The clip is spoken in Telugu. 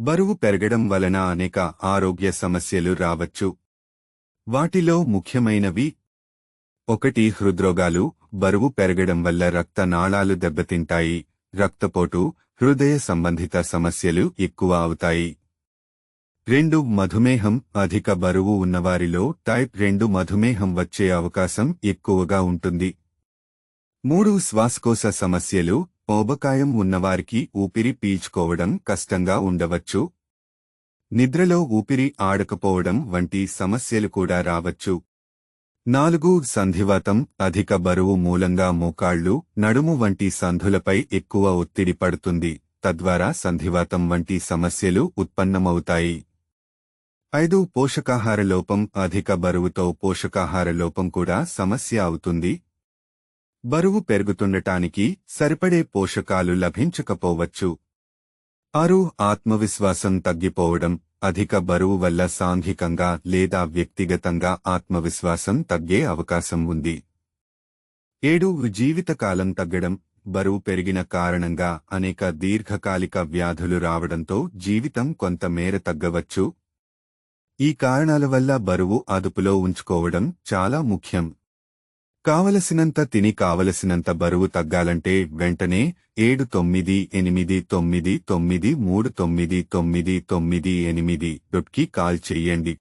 బరువు పెరగడం వలన అనేక ఆరోగ్య సమస్యలు రావచ్చు. వాటిలో ముఖ్యమైనవి ఒకటి హృద్రోగాలు బరువు పెరగడం వల్ల రక్త నాళాలు దెబ్బతింటాయి రక్తపోటు హృదయ సంబంధిత సమస్యలు ఎక్కువ అవుతాయి. రెండు మధుమేహం అధిక బరువు ఉన్నవారిలో టైప్ రెండు మధుమేహం వచ్చే అవకాశం ఎక్కువగా ఉంటుంది. మూడు శ్వాసకోశ సమస్యలు ఊబకాయం ఉన్నవారికి ఊపిరి పీల్చుకోవడం కష్టంగా ఉండవచ్చు. నిద్రలో ఊపిరి ఆడకపోవడం వంటి సమస్యలు కూడా రావచ్చు. నాలుగు సంధివాతం అధిక బరువు మూలంగా మోకాళ్ళు నడుము వంటి సంధులపై ఎక్కువ ఒత్తిడి పడుతుంది. తద్వారా సంధివాతం వంటి సమస్యలు ఉత్పన్నమవుతాయి. ఐదు పోషకాహార లోపం అధిక బరువుతో పోషకాహార లోపం కూడా సమస్య అవుతుంది. బరువు పెరుగుతుండటానికి సరిపడే పోషకాలు లభించకపోవచ్చు. ఆరు ఆత్మవిశ్వాసం తగ్గిపోవడం అధిక బరువు వల్ల సాంఘికంగా లేదా వ్యక్తిగతంగా ఆత్మవిశ్వాసం తగ్గే అవకాశం ఉంది. ఏడు జీవితకాలం తగ్గడం బరువు పెరిగిన కారణంగా అనేక దీర్ఘకాలిక వ్యాధులు రావడంతో జీవితం కొంతమేర తగ్గవచ్చు. ఈ కారణాల వల్ల బరువు అదుపులో ఉంచుకోవడం చాలా ముఖ్యం. కావలసినంత తిని కావలసినంత బరువు తగ్గాలంటే వెంటనే ఏడు తొమ్మిది ఎనిమిది తొమ్మిది తొమ్మిది మూడు తొమ్మిది తొమ్మిది తొమ్మిది ఎనిమిది డొట్కి కాల్ చెయ్యండి